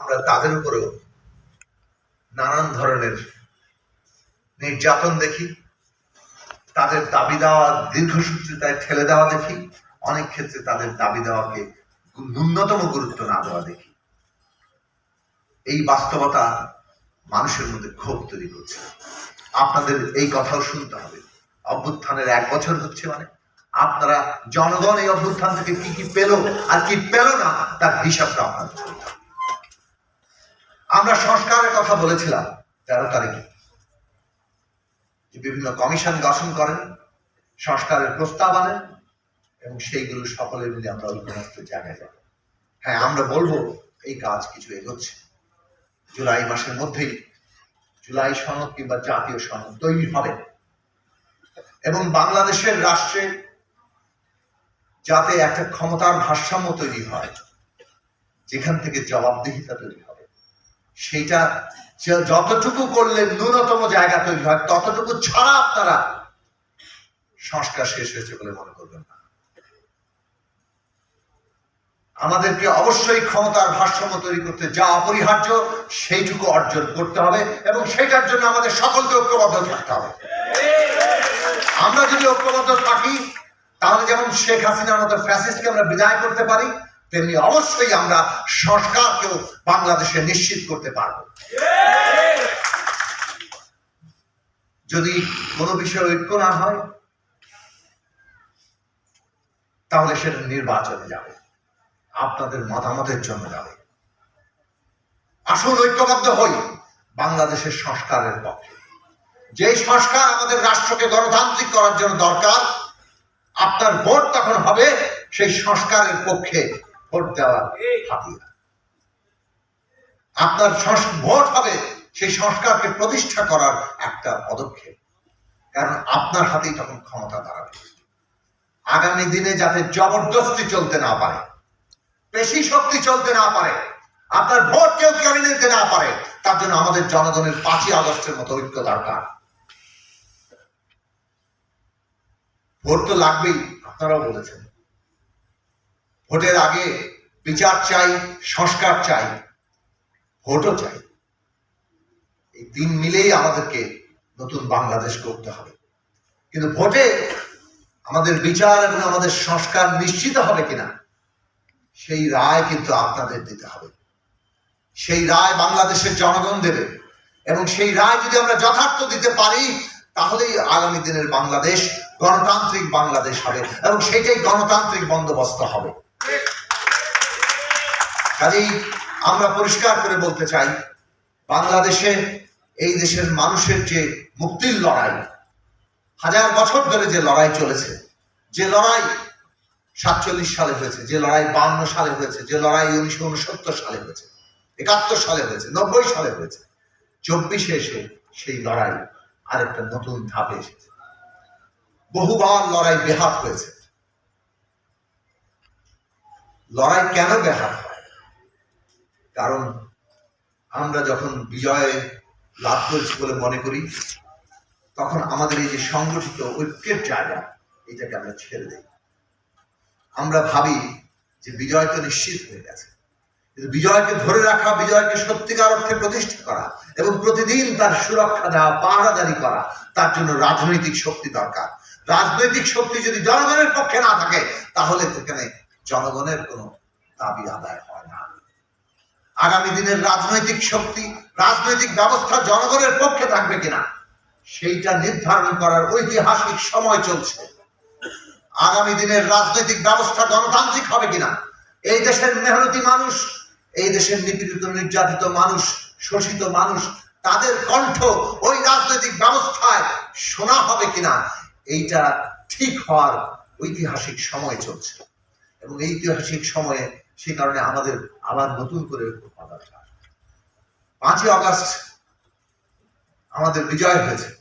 আমরা তাদের উপরেও নানান ধরনের নির্যাতন দেখি, তাদের দাবি দেওয়া দীর্ঘসূত্রিতায় ঠেলে দেওয়া দেখি, অনেক ক্ষেত্রে তাদের দাবি দেওয়াকে ন্যূনতম গুরুত্ব না দেওয়া দেখি। এই বাস্তবতা মানুষের মধ্যে ক্ষোভ তৈরি করছে। আপনাদের এই কথাও শুনতে হবে। অভ্যুত্থানের এক বছর হচ্ছে মানে। আপনারা জনগণ এই অভ্যুত্থান থেকে কি কি পেল আর কি পেল না, তার হিসাবটা আপনাদের। আমরা সংস্কারের কথা বলেছিলাম তেরো তারিখে। বিভিন্ন কমিশন গঠন করেন, সংস্কারের প্রস্তাব আনেন এবং সেইগুলো সকলে মিলে আমরা ঐক্যমত্য জায়গায় যাব হ্যাঁ আমরা বলব, এই কাজ কিছু এগোচ্ছে। জুলাই মাসের মধ্যেই জুলাই সনদ কিংবা জাতীয় সনদ তৈরি হবে। এবং বাংলাদেশের রাষ্ট্রে যাতে একটা ক্ষমতার ভারসাম্য তৈরি হয়, যেখান থেকে জবাবদিহিতা তৈরি হবে সেইটা যে- যতটুকু করলে ন্যূনতম জায়গা তৈরি হয়, ততটুকু ছাড়া আপনারা সংস্কার শেষ হয়েছে বলে মনে করবেন না। আমাদেরকে অবশ্যই ক্ষমতার ভারসাম্য তৈরি করতে যা অপরিহার্য সেইটুকু অর্জন করতে হবে এবং সেটার জন্য আমাদের সকলকে ঐক্যবদ্ধ থাকতে হবে। আমরা যদি ঐক্যবদ্ধ থাকি, তাহলে যেমন শেখ হাসিনার মতো ফ্যাসিস্টকে আমরা বিদায় করতে পারি তেমনি অবশ্যই আমরা সংস্কারকেও বাংলাদেশে নিশ্চিত করতে পারব। যদি কোনো বিষয়ে ঐক্য না হয়, তাহলে সেটা নির্বাচনে যাবে। আপনাদের মতামতের জন্য যাবে। আসুন ঐক্যবদ্ধ হই বাংলাদেশের সংস্কারের পক্ষে। যে সংস্কার আমাদের রাষ্ট্রকে গণতান্ত্রিক করার জন্য দরকার, আপনার ভোট তখন হবে সেই সংস্কারের পক্ষে। ভোট দেওয়ার হাতিয়ার। আপনার ভোট হবে সেই সংস্কারকে প্রতিষ্ঠা করার একটা পদক্ষেপ। কারণ আপনার হাতেই তখন ক্ষমতা দাঁড়াবে। আগামী দিনে যাতে জবরদস্তি চলতে না পারে পেশি শক্তি চলতে না পারে, আপনার ভোট কেউ কেড়ে নিতে না পারে, তার জন্য আমাদের জনগণের পাঁচই আগস্টের মতো ঐক্য দরকার। ভোট তো লাগবেই, আপনারাও বলেছেন। ভোটের আগে বিচার চাই, সংস্কার চাই, ভোটও চাই। এই তিন মিলেই আমাদেরকে নতুন বাংলাদেশ করতে হবে। কিন্তু ভোটে আমাদের বিচার এবং আমাদের সংস্কার নিশ্চিত হবে কিনা, সেই রায় কিন্তু আপনাদের দিতে হবে। সেই রায় বাংলাদেশের জনগণ দেবে এবং সেই রায় যদি আমরা যথার্থ দিতে পারি, তাহলেই আগামী দিনের বাংলাদেশ গণতান্ত্রিক বাংলাদেশ হবে এবং সেটাই গণতান্ত্রিক বন্দোবস্ত হবে। কাজেই আমরা পরিষ্কার করে বলতে চাই, বাংলাদেশে এই দেশের মানুষের যে মুক্তির লড়াই, হাজার বছর ধরে যে লড়াই চলেছে, যে লড়াই সাতচল্লিশ সালে হয়েছে, যে লড়াই বান্ন সালে হয়েছে, যে লড়াই উনিশশো উনসত্তর সালে হয়েছে, একাত্তর সালে হয়েছে, নব্বই সালে হয়েছে, চব্বিশে এসে সেই লড়াই আরেকটা নতুন ধাপে এসেছে। বহুবার লড়াই বেহাত হয়েছে। লড়াই কেন বেহাত হয়? কারণ আমরা যখন বিজয় লাভ করেছি বলে মনে করি, তখন আমাদের এই যে সংগঠিত ঐক্যের জায়গা, এটাকে আমরা ছেড়ে দিই। আমরা ভাবি যে বিজয় তো নিশ্চিত হয়ে গেছে। কিন্তু বিজয়কে ধরে রাখা, বিজয়কে সত্যিকার অর্থে প্রতিষ্ঠা করা এবং প্রতিদিন তার সুরক্ষা দেওয়া, পাহারাদারি করা, তার জন্য রাজনৈতিক শক্তি দরকার। রাজনৈতিক শক্তি যদি জনগণের পক্ষে না থাকে, তাহলে সেখানে জনগণের কোনো দাবি আদায় আগামী দিনের রাজনৈতিক শক্তি, রাজনৈতিক ব্যবস্থা জনগণের পক্ষে থাকবে কিনা, সেইটা নির্ধারণ করার ঐতিহাসিক সময় চলছে। আগামী দিনের রাজনৈতিক ব্যবস্থা গণতান্ত্রিক হবে কিনা, এই দেশের মেহনতি মানুষ, এই দেশের নিপীড়িত নির্যাতিত মানুষ, শোষিত মানুষ, তাদের কণ্ঠ ওই রাজনৈতিক ব্যবস্থায় শোনা হবে কিনা, এইটা ঠিক হওয়ার ঐতিহাসিক সময় চলছে। এবং ঐতিহাসিক সময়ে সে কারণে আমাদের আবার নতুন করে পাঁচই আগস্ট আমাদের বিজয় হয়েছে।